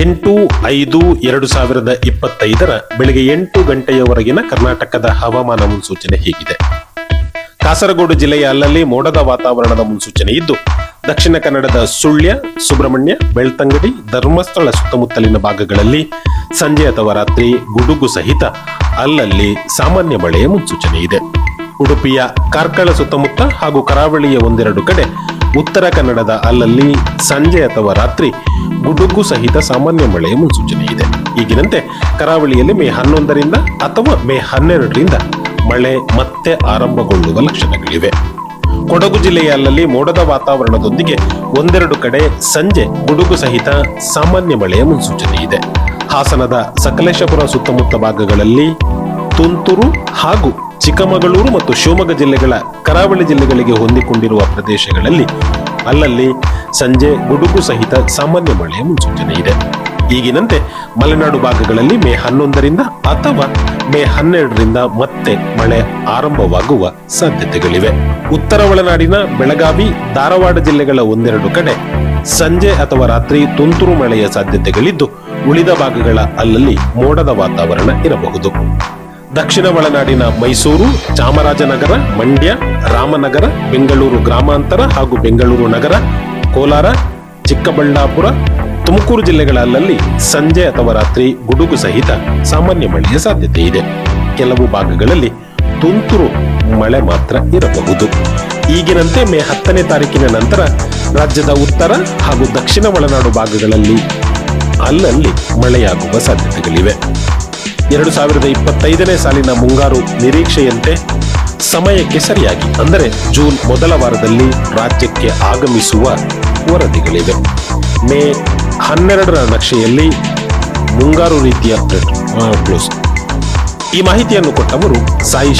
ಎಂಟು ಐದು ಎರಡು ಸಾವಿರದ ಇಪ್ಪತ್ತೈದರ ಬೆಳಗ್ಗೆ ಎಂಟು ಗಂಟೆಯವರೆಗಿನ ಕರ್ನಾಟಕದ ಹವಾಮಾನ ಮುನ್ಸೂಚನೆ ಹೀಗಿದೆ. ಕಾಸರಗೋಡು ಜಿಲ್ಲೆಯ ಅಲ್ಲಲ್ಲಿ ಮೋಡದ ವಾತಾವರಣದ ಮುನ್ಸೂಚನೆ ಇದ್ದು, ದಕ್ಷಿಣ ಕನ್ನಡದ ಸುಳ್ಯ, ಸುಬ್ರಹ್ಮಣ್ಯ, ಬೆಳ್ತಂಗಡಿ, ಧರ್ಮಸ್ಥಳ ಸುತ್ತಮುತ್ತಲಿನ ಭಾಗಗಳಲ್ಲಿ ಸಂಜೆ ಅಥವಾ ರಾತ್ರಿ ಗುಡುಗು ಸಹಿತ ಅಲ್ಲಲ್ಲಿ ಸಾಮಾನ್ಯ ಮಳೆಯ ಮುನ್ಸೂಚನೆ ಇದೆ. ಉಡುಪಿಯ ಕಾರ್ಕಳ ಸುತ್ತಮುತ್ತ ಹಾಗೂ ಕರಾವಳಿಯ ಒಂದೆರಡು ಕಡೆ ಉತ್ತರ ಕನ್ನಡದ ಅಲ್ಲಲ್ಲಿ ಸಂಜೆ ಅಥವಾ ರಾತ್ರಿ ಗುಡುಗು ಸಹಿತ ಸಾಮಾನ್ಯ ಮಳೆಯ ಮುನ್ಸೂಚನೆ ಇದೆ. ಈಗಿನಂತೆ ಕರಾವಳಿಯಲ್ಲಿ ಮೇ ಹನ್ನೊಂದರಿಂದ ಅಥವಾ ಮೇ ಹನ್ನೆರಡರಿಂದ ಮಳೆ ಮತ್ತೆ ಆರಂಭಗೊಳ್ಳುವ ಲಕ್ಷಣಗಳಿವೆ. ಕೊಡಗು ಜಿಲ್ಲೆಯ ಅಲ್ಲಲ್ಲಿ ಮೋಡದ ವಾತಾವರಣದೊಂದಿಗೆ ಒಂದೆರಡು ಕಡೆ ಸಂಜೆ ಗುಡುಗು ಸಹಿತ ಸಾಮಾನ್ಯ ಮಳೆಯ ಮುನ್ಸೂಚನೆ ಇದೆ. ಹಾಸನದ ಸಕಲೇಶಪುರ ಸುತ್ತಮುತ್ತ ಭಾಗಗಳಲ್ಲಿ ತುಂತುರು ಹಾಗೂ ಚಿಕ್ಕಮಗಳೂರು ಮತ್ತು ಶಿವಮೊಗ್ಗ ಜಿಲ್ಲೆಗಳ ಕರಾವಳಿ ಜಿಲ್ಲೆಗಳಿಗೆ ಹೊಂದಿಕೊಂಡಿರುವ ಪ್ರದೇಶಗಳಲ್ಲಿ ಅಲ್ಲಲ್ಲಿ ಸಂಜೆ ಗುಡುಗು ಸಹಿತ ಸಾಮಾನ್ಯ ಮಳೆಯ ಮುನ್ಸೂಚನೆ ಇದೆ. ಈಗಿನಂತೆ ಮಲೆನಾಡು ಭಾಗಗಳಲ್ಲಿ ಮೇ ಹನ್ನೊಂದರಿಂದ ಅಥವಾ ಮೇ ಹನ್ನೆರಡರಿಂದ ಮತ್ತೆ ಮಳೆ ಆರಂಭವಾಗುವ ಸಾಧ್ಯತೆಗಳಿವೆ. ಉತ್ತರ ಒಳನಾಡಿನ ಬೆಳಗಾವಿ, ಧಾರವಾಡ ಜಿಲ್ಲೆಗಳ ಒಂದೆರಡು ಕಡೆ ಸಂಜೆ ಅಥವಾ ರಾತ್ರಿ ತುಂತುರು ಮಳೆಯ ಸಾಧ್ಯತೆಗಳಿದ್ದು ಉಳಿದ ಭಾಗಗಳ ಅಲ್ಲಲ್ಲಿ ಮೋಡದ ವಾತಾವರಣ ಇರಬಹುದು. ದಕ್ಷಿಣ ಒಳನಾಡಿನ ಮೈಸೂರು, ಚಾಮರಾಜನಗರ, ಮಂಡ್ಯ, ರಾಮನಗರ, ಬೆಂಗಳೂರು ಗ್ರಾಮಾಂತರ ಹಾಗೂ ಬೆಂಗಳೂರು ನಗರ, ಕೋಲಾರ, ಚಿಕ್ಕಬಳ್ಳಾಪುರ, ತುಮಕೂರು ಜಿಲ್ಲೆಗಳ ಸಂಜೆ ಅಥವಾ ರಾತ್ರಿ ಗುಡುಗು ಸಹಿತ ಸಾಮಾನ್ಯ ಮಳೆಯ ಸಾಧ್ಯತೆ ಇದೆ. ಕೆಲವು ಭಾಗಗಳಲ್ಲಿ ತುಂತುರು ಮಳೆ ಮಾತ್ರ ಇರಬಹುದು. ಈಗಿನಂತೆ ಮೇ ಹತ್ತನೇ ತಾರೀಕಿನ ನಂತರ ರಾಜ್ಯದ ಉತ್ತರ ಹಾಗೂ ದಕ್ಷಿಣ ಒಳನಾಡು ಭಾಗಗಳಲ್ಲಿ ಅಲ್ಲಲ್ಲಿ ಮಳೆಯಾಗುವ ಸಾಧ್ಯತೆಗಳಿವೆ. ಎರಡು ಸಾವಿರದ ಇಪ್ಪತ್ತೈದನೇ ಸಾಲಿನ ಮುಂಗಾರು ನಿರೀಕ್ಷೆಯಂತೆ ಸಮಯಕ್ಕೆ ಸರಿಯಾಗಿ, ಅಂದರೆ ಜೂನ್ ಮೊದಲ ವಾರದಲ್ಲಿ ರಾಜ್ಯಕ್ಕೆ ಆಗಮಿಸುವ ವರದಿಗಳಿವೆ. ಮೇ ಹನ್ನೆರಡರ ನಕ್ಷೆಯಲ್ಲಿ ಮುಂಗಾರು ರೀತಿಯ ಈ ಮಾಹಿತಿಯನ್ನು ಕೊಟ್ಟವರು ಸಾಯಿ